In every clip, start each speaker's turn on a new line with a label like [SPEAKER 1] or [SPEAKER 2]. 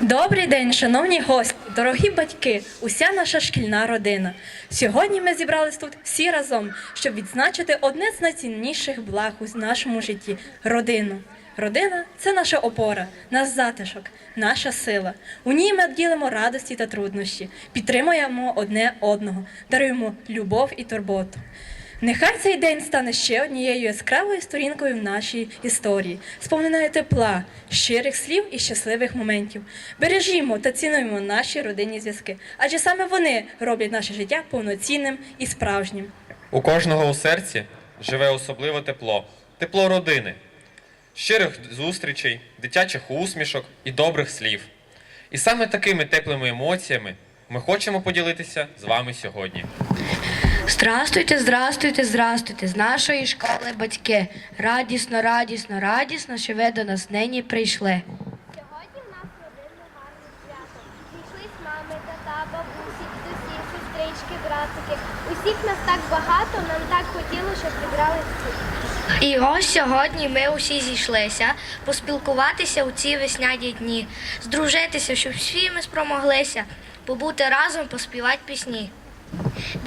[SPEAKER 1] Добрий день, шановні гості, дорогі батьки, уся наша шкільна родина. Сьогодні ми зібрались тут всі разом, щоб відзначити одне з найцінніших благ у нашому житті родину. Родина це наша опора, наш затишок, наша сила. У ній ми ділимо радості та труднощі, підтримуємо одне одного, даруємо любов і турботу. Нехай цей день стане ще однією яскравою сторінкою в нашій історії, сповненою тепла, щирих слів і щасливих моментів. Бережімо та цінуємо наші родинні зв'язки, адже саме вони роблять наше життя повноцінним і справжнім.
[SPEAKER 2] У кожного у серці живе особливе тепло, тепло родини, щирих зустрічей, дитячих усмішок і добрих слів. І саме такими теплими емоціями ми хочемо поділитися з вами сьогодні.
[SPEAKER 3] Здравствуйте, здравствуйте, здравствуйте. З нашої школи батьки. Радісно, радісно, радісно, що ви до нас нині прийшли.
[SPEAKER 4] Сьогодні в нас родинне гарне свято. Зійшлись мами, тата, бабусі, дідусі, сестрички, братики. Усіх нас так багато, нам так хотілося, щоб зібрали всі.
[SPEAKER 3] І ось сьогодні ми усі зійшлися поспілкуватися у ці весняні дні, здружитися, щоб всі ми спромоглися, побути разом, поспівати пісні.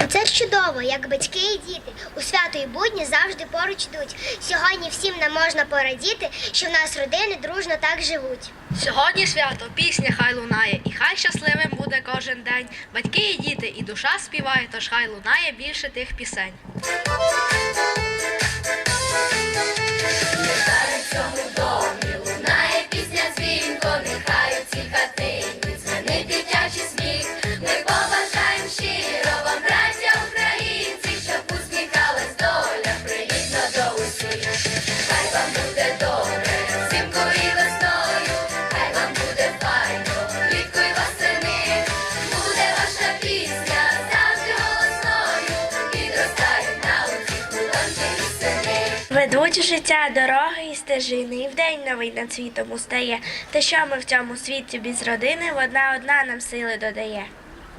[SPEAKER 4] Це чудово, як батьки і діти у свято і будні завжди поруч йдуть. Сьогодні всім нам можна порадіти, що в нас родини дружно так живуть.
[SPEAKER 3] Сьогодні свято, пісня хай лунає, і хай щасливим буде кожен день. Батьки і діти, і душа співає, тож хай лунає більше тих пісень.
[SPEAKER 5] Життя дороги і стежини, і вдень новий над світом устає. Та що ми в цьому світі без родини, одна одна нам сили додає.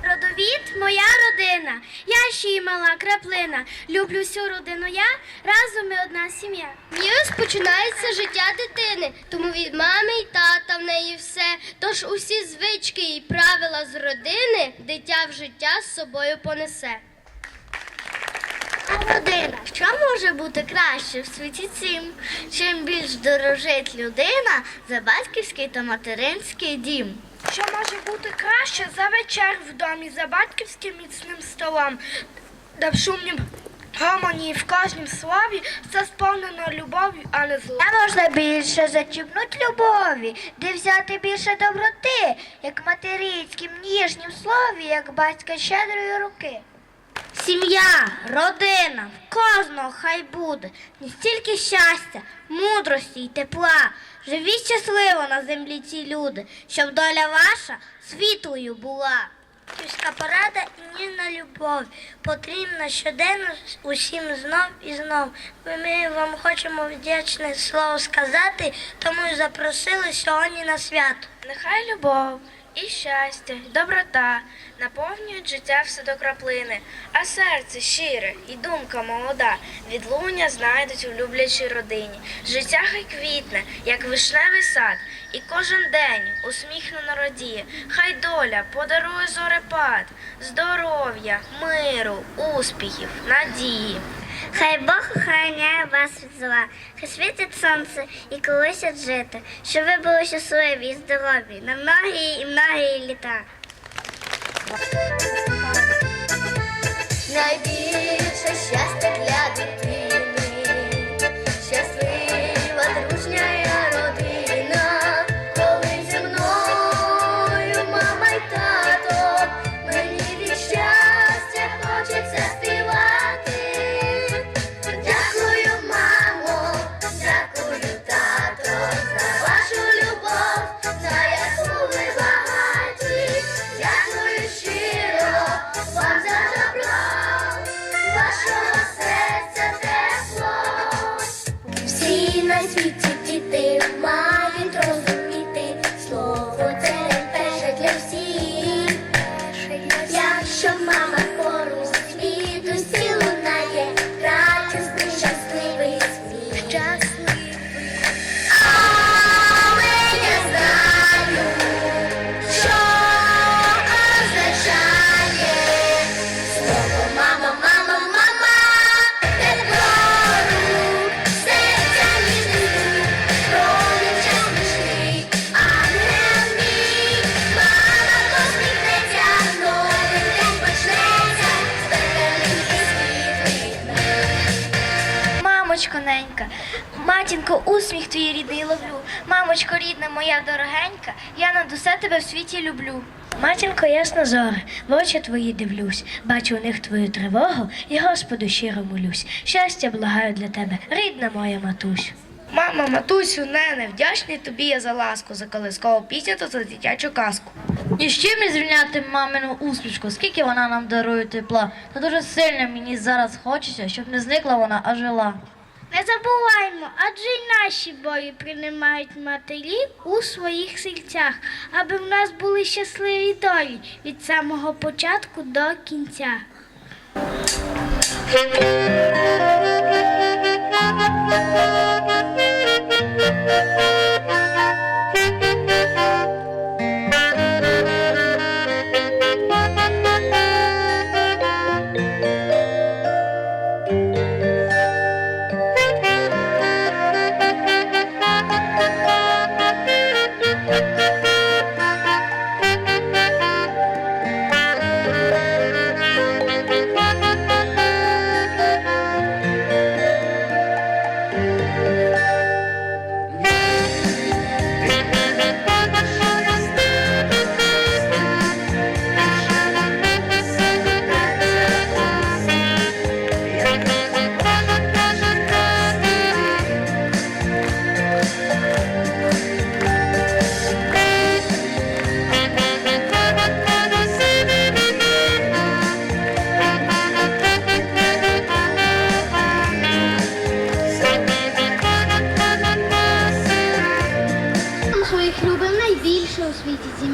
[SPEAKER 4] Родовід моя родина, я ще й мала краплина. Люблю всю родину я, разом ми одна сім'я. Вірус починається життя дитини, тому від мами й тата в неї все. Тож усі звички і правила з родини дитя в життя з собою понесе. Родина, що може бути краще в світі цим? Чим більш дорожить людина за батьківський та материнський дім.
[SPEAKER 5] Що може бути краще за вечер в домі, за батьківським міцним столом, де в шумнім гомоні в кожнім слові все сповнено любов'ю, а не злом.
[SPEAKER 6] Не можна більше зачіпнуть любові, де взяти більше доброти, як в материнськім ніжнім слові, як батька щедрої руки.
[SPEAKER 4] Сім'я, родина, в кожного хай буде не стільки щастя, мудрості й тепла. Живіть щасливо на землі ці люди, щоб доля ваша світлою була.
[SPEAKER 6] Київська порада і ніжна любов потрібна щоденно усім знов і знов. Ми вам хочемо вдячне слово сказати, тому і запросили сьогодні на свято.
[SPEAKER 5] Нехай любов і щастя, і доброта наповнюють життя все до краплини, а серце щире і думка молода відлуння знайдуть у люблячій родині. Життя хай квітне, як вишневий сад, і кожен день усміхнено радіє. Хай доля подарує зорепад, здоров'я, миру, успіхів, надії.
[SPEAKER 4] Хай Бог охороняє вас від зла, хай світить сонце і колисять жити, щоб ви були щасливі і здорові на многії і многії літа.
[SPEAKER 7] Матінко, усміх твій рідний ловлю. Мамочко рідна, моя дорогенька, я над усе тебе в світі люблю. Матінко, ясно зоре, в очі твої дивлюсь, бачу у них твою тривогу і Господу щиро молюсь. Щастя благаю для тебе, рідна моя матусь.
[SPEAKER 5] Мама, матусю, нене, вдячний тобі я за ласку, за колискову пісню та за дитячу казку.
[SPEAKER 8] І з чим і звільняти мамину усмішку, скільки вона нам дарує тепла. Та дуже сильно мені зараз хочеться, щоб не зникла вона, а жила.
[SPEAKER 7] Не забуваймо, адже й наші бої приймають матері у своїх серцях, аби в нас були щасливі долі від самого початку до кінця.
[SPEAKER 4] Своїх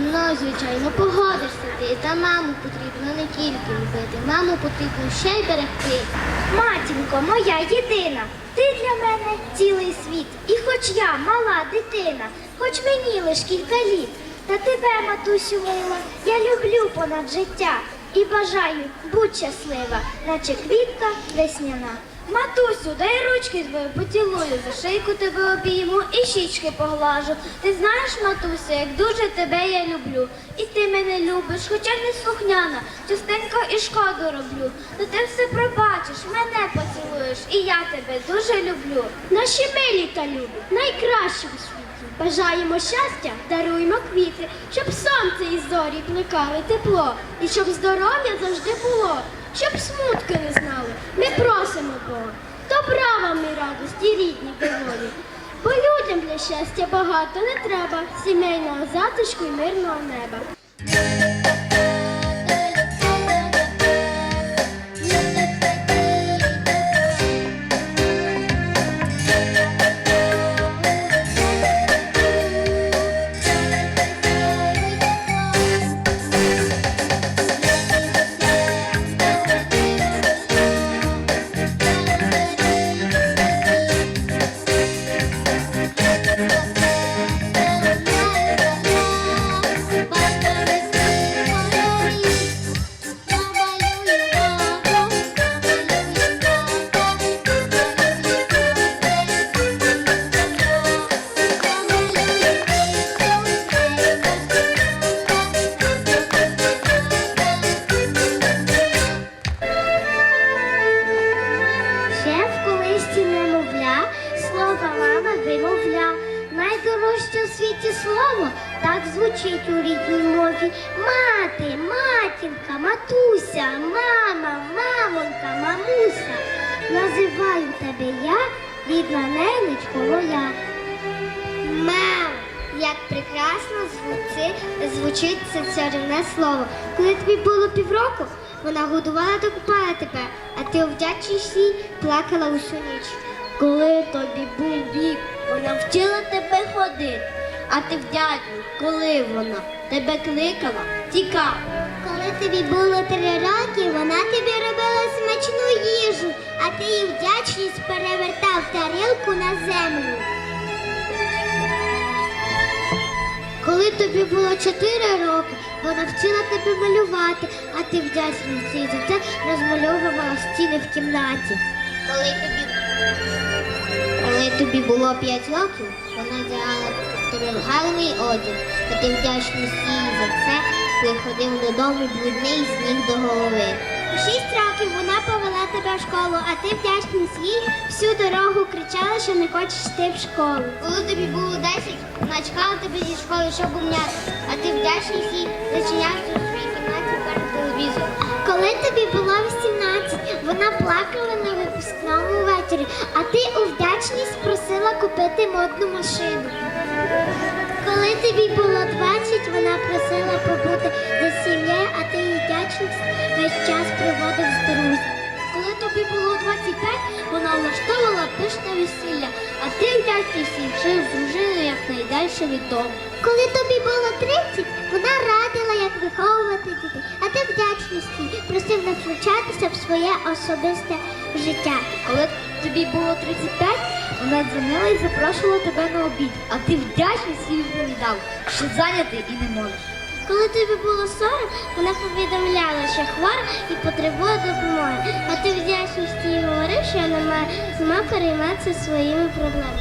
[SPEAKER 4] мною, звичайно, погодишся ти. Та маму потрібно не тільки любити, маму потрібно ще й берегти.
[SPEAKER 7] Матінко, моя єдина, ти для мене цілий світ. І хоч я мала дитина, хоч мені лиш кілька літ, та тебе, матусю мила, я люблю понад життя і бажаю будь щаслива, наче квітка весняна. Матусю, дай ручки твої поцілую, за шийку тебе обійму і щічки поглажу. Ти знаєш, матуся, як дуже тебе я люблю. І ти мене любиш, хоча не слухняна, частенько і шкоду роблю. То ти все пробачиш, мене поцілуєш, і я тебе дуже люблю. Наші милі та любі, найкращі у світі. Бажаємо щастя, даруємо квіти, щоб сонце і зорі плекали тепло, і щоб здоров'я завжди було, щоб смутки не знали. Ми просимо Бога. Добра вам і радості, рідні доволі. Бо людям для щастя багато не треба, сімейного затишку і мирного неба. Плакала усю ніч. Коли тобі був вік, вона вчила тебе ходити, а ти вдячний, коли вона тебе кликала, тікав. Коли тобі було три роки, вона тобі робила смачну їжу, а ти її вдячність перевертав тарілку на землю. Коли тобі було чотири роки, вона вчила тебе малювати, а ти вдячний за це розмальовувала стіни в кімнаті. Коли тобі, коли тобі було п'ять років, вона тобі гарний одяг, а ти вдячний їй за це приходив додому блудний з ніг до голови. У шість років вона повела тебе в школу, а ти вдячність їй всю дорогу кричала, що не хочеш йти в школу. Коли тобі було 10, вона чекала тебе зі школи, щоб умняти, а ти вдячність їй зачинявся у своїй кімнаті перед телевізором. Коли тобі було 18, вона плакала на випускному вечорі, а ти у вдячність просила купити модну машину. Коли тобі було 20, вона просила побути за сім'єю, а ти вдячність весь час проводив з друзями. Тобі було 25, вона влаштовувала пишне весілля, а ти вдячність їй жив з дружиною якнайдальше від дому. Коли тобі було 30, вона радила, як виховувати дітей, а ти вдячність їй просив не втручатися в своє особисте життя. Коли тобі було 35, вона дзвонила і запрошувала тебе на обід, а ти вдячність їй відповідав, що зайнятий і не можеш. Коли тобі було 40, вона повідомляла, що хвора і потребує допомоги, а ти вдячність їй говорив, що вона має сама перейматися своїми проблемами.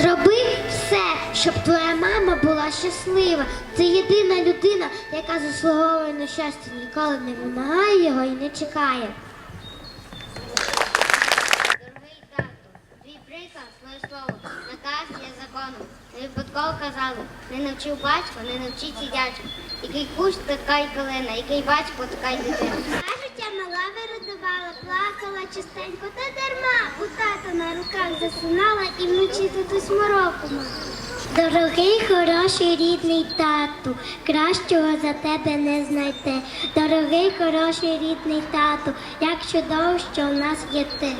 [SPEAKER 7] Зроби все, щоб твоя мама була щаслива. Це єдина людина, яка заслуговує на щастя, ніколи не вимагає його і не чекає. Не казали, не навчив батько, не навчить і дядько. Який кущ, така й калина, який батько, така й дитина. Кажуть, я мала виродувала, плакала частенько, та дарма у тата на руках засинала і вночі татусь мороку мала. Дорогий, хороший, рідний тату, кращого за тебе не знайти. Дорогий, хороший, рідний тату, як чудово, що в нас є ти.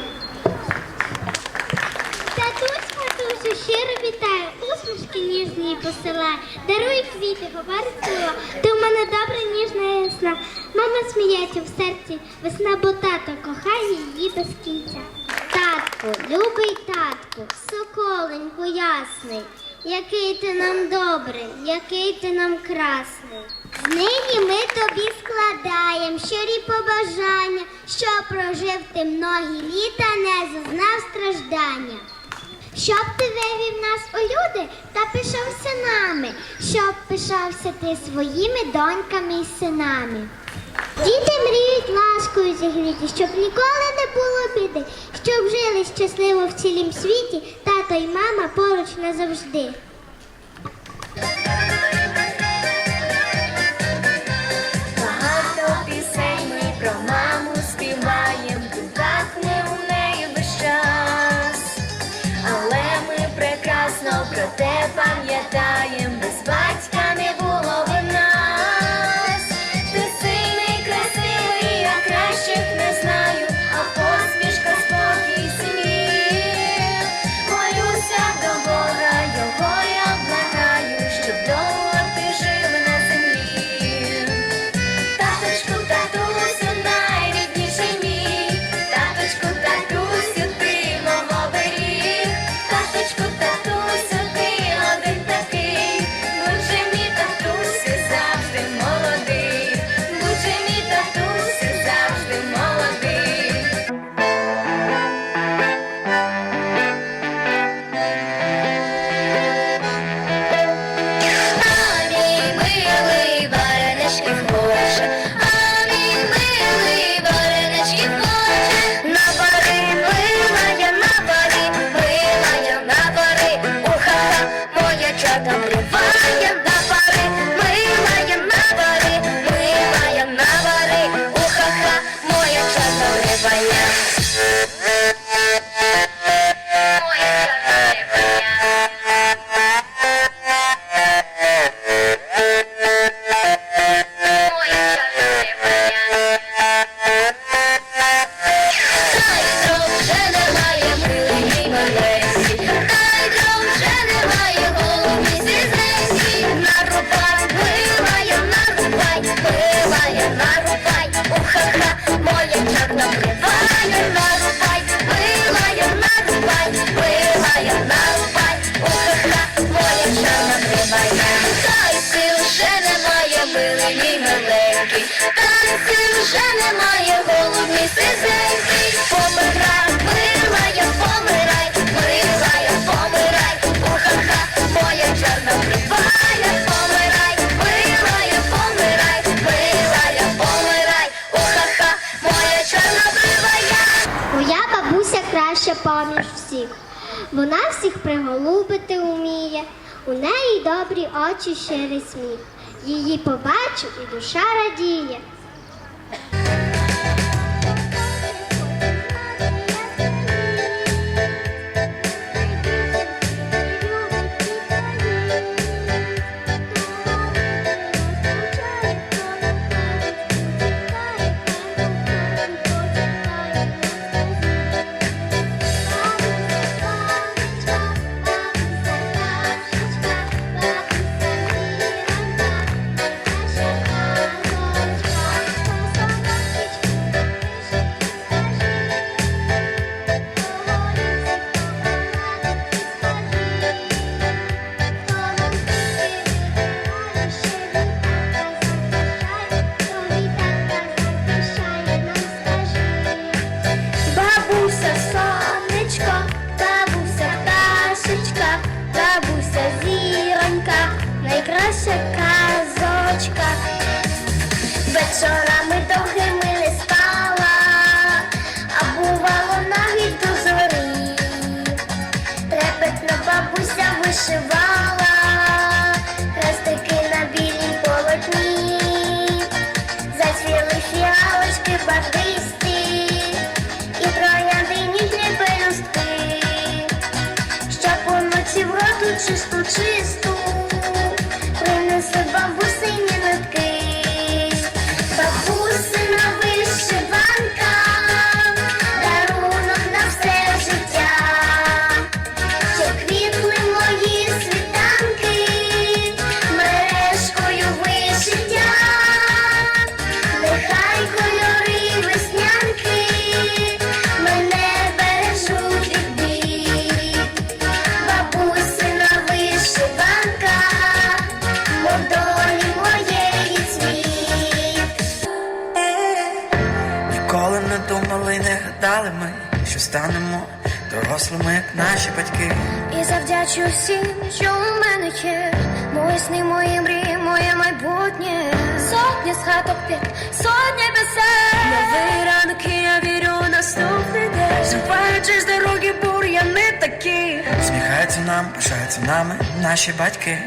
[SPEAKER 7] Щиро вітаю, усмішки ніжні посилай. Даруй квіти, говорить слова. Ти в мене добра, ніжна ясна. Мама сміється в серці, весна, бо тато кохає її без кінця. Татку, любий татку, соколеньку ясний, який ти нам добрий, який ти нам красний. Нині ми тобі складаєм щирі побажання, що прожив ти многі літа, не зазнав страждання. Щоб ти вивів нас у люди та пишався нами, щоб пишався ти своїми доньками і синами. Діти мріють ласкою зігріті, щоб ніколи не було біди, щоб жили щасливо в цілім світі, тато й мама поруч назавжди. Всіх приголубити уміє. У неї добрі очі, щирий сміх. Її побачу і душа радіє. роту чисту
[SPEAKER 9] Батьки.
[SPEAKER 10] І завдячу всім, що у мене є. Мої сни, мої мрії, моє майбутнє. Сотні з хаток під, сотні пісень. Новий ранок, і я вірю у наступний день. Зупаючи з дороги бур'яни такі.
[SPEAKER 9] Сміхаються нам, пишаються нами наші батьки.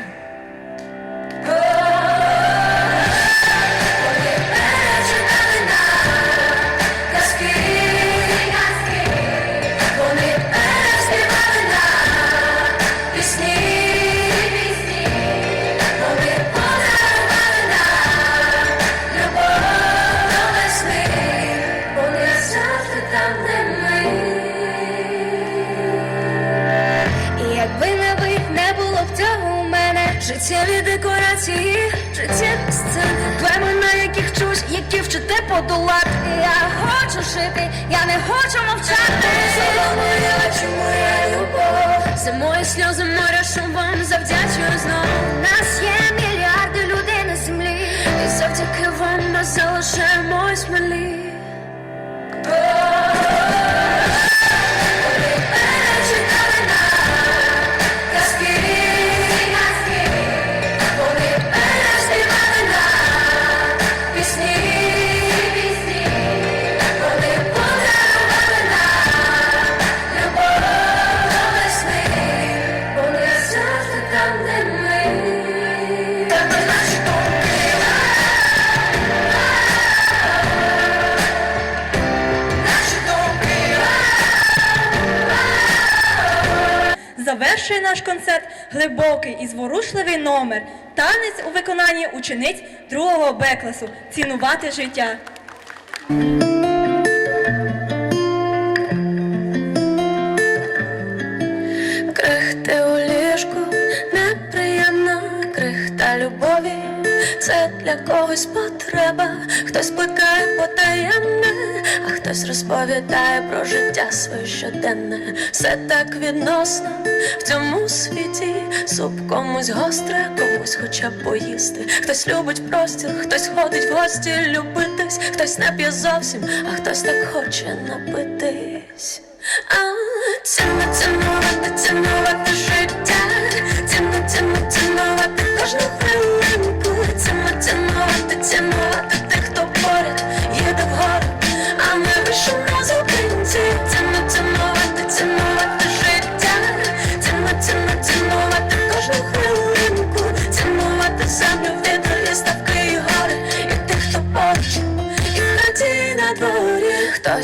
[SPEAKER 10] Подолати. Я хочу жити, я не хочу мовчати. Це моя, чому я любов. Це мої сльози, моря, шум вам завдячую знову.
[SPEAKER 1] Завершує наш концерт глибокий і зворушливий номер. Танець у виконанні учениць другого Б класу. Цінувати життя.
[SPEAKER 10] Це для когось потреба, хтось плекає потаємне, а хтось розповідає про життя своє щоденне. Все так відносно в цьому світі. Суп комусь гостре, комусь хоча б поїсти. Хтось любить простір, хтось ходить в гості любитись, хтось не п'є зовсім, а хтось так хоче напитись.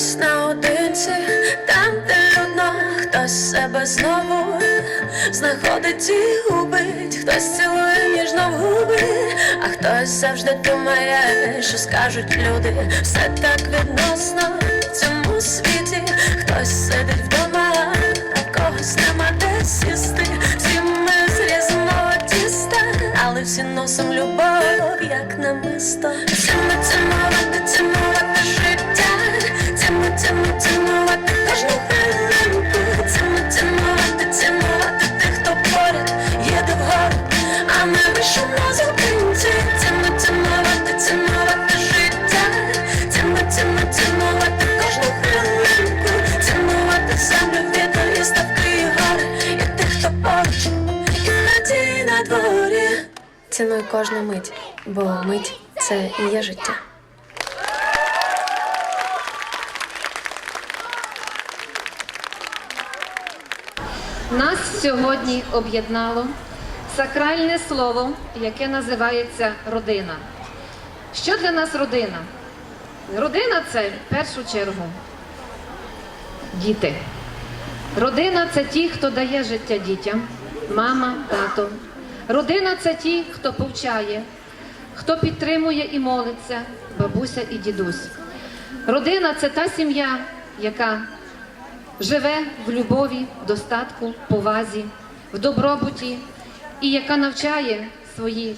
[SPEAKER 10] Хтось наодинці, там, де людно, хтось себе знову знаходить і губить, хтось цілує ніжно в губи, а хтось завжди думає, що скажуть люди. Все так відносно в цьому світі, хтось сидить вдома, а когось нема де сісти. Всі ми з різного тіста, але всі носом любов, як намисто.
[SPEAKER 11] Цінуй кожну мить, бо мить це і є життя.
[SPEAKER 12] Нас сьогодні об'єднало сакральне слово, яке називається родина. Що для нас родина? Родина це в першу чергу діти. Родина це ті, хто дає життя дітям, мама, тато. Родина це ті, хто повчає, хто підтримує і молиться, бабуся і дідусь. Родина це та сім'я, яка живе в любові, достатку, повазі, в добробуті і яка навчає свої,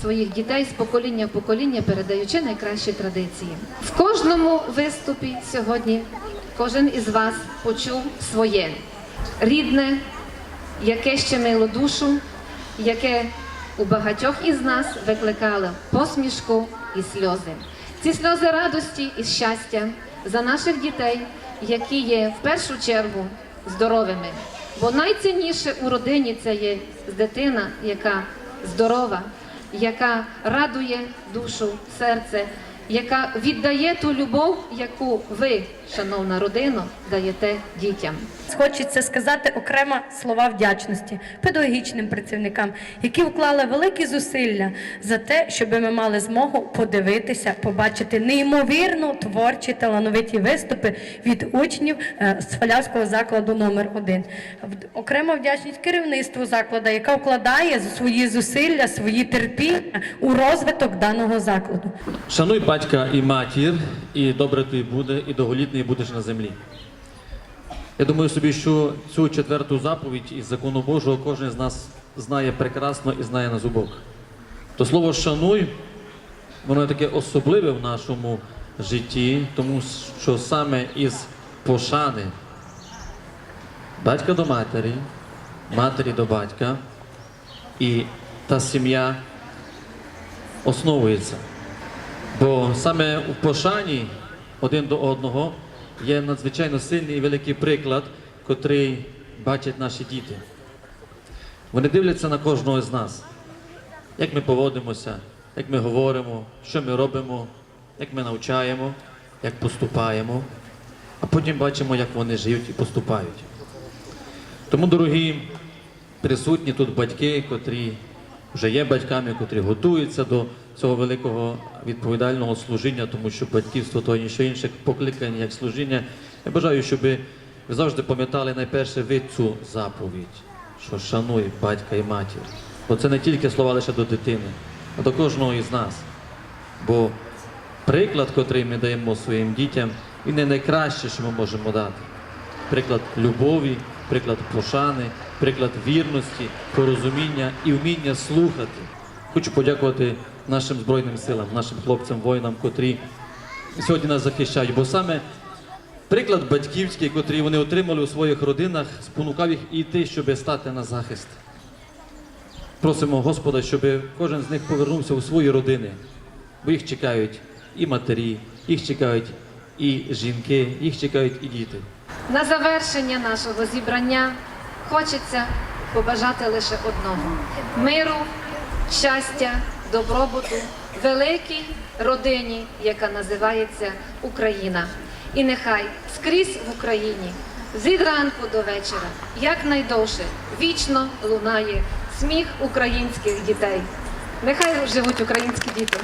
[SPEAKER 12] своїх дітей з покоління в покоління, передаючи найкращі традиції. В кожному виступі сьогодні кожен із вас почув своє рідне, яке щемило душу, яке у багатьох із нас викликало посмішку і сльози. Ці сльози радості і щастя за наших дітей, які є в першу чергу здоровими. Бо найцінніше у родині це є дитина, яка здорова, яка радує душу, серце, яка віддає ту любов, яку ви, шановна родина, даєте дітям.
[SPEAKER 1] Хочеться сказати окремо слова вдячності педагогічним працівникам, які вклали великі зусилля за те, щоб ми мали змогу подивитися, побачити неймовірно творчі талановиті виступи від учнів е, з Фалявського закладу номер 1 Окрема вдячність керівництву закладу, яка вкладає свої зусилля, свої терпіння у розвиток даного закладу.
[SPEAKER 13] Шануй батька і матір, і добре тобі буде, і довголітний будеш на землі. Я думаю собі, що цю четверту заповідь із закону Божого кожен з нас знає прекрасно і знає на зубок. То слово шануй, воно таке особливе в нашому житті, тому що саме із пошани батька до матері, матері до батька, і та сім'я основується. Бо саме у пошані один до одного є надзвичайно сильний і великий приклад, котрий бачать наші діти. Вони дивляться на кожного з нас, як ми поводимося, як ми говоримо, що ми робимо, як ми навчаємо, як поступаємо, а потім бачимо, як вони живуть і поступають. Тому, дорогі присутні тут батьки, котрі вже є батьками, котрі готуються до цього великого відповідального служіння, тому що батьківство то ніщо інше покликання як служіння. Я бажаю, щоб ви завжди пам'ятали найперше ви цю заповідь, що шануй батька і матір. Бо це не тільки слова лише до дитини, а до кожного із нас. Бо приклад, котрий ми даємо своїм дітям, він не найкраще, що ми можемо дати. Приклад любові, приклад пошани, приклад вірності, порозуміння і вміння слухати. Хочу подякувати нашим Збройним силам, нашим хлопцям, воїнам, котрі сьогодні нас захищають. Бо саме приклад батьківський, котрий вони отримали у своїх родинах, спонукав їх іти, щоб стати на захист. Просимо Господа, щоб кожен з них повернувся у свої родини, бо їх чекають і матері, їх чекають і жінки, їх чекають і діти.
[SPEAKER 12] На завершення нашого зібрання хочеться побажати лише одного: миру, щастя, добробуту, великій родині, яка називається Україна. І нехай скрізь в Україні від ранку до вечора якнайдовше вічно лунає сміх українських дітей. Нехай живуть українські діти.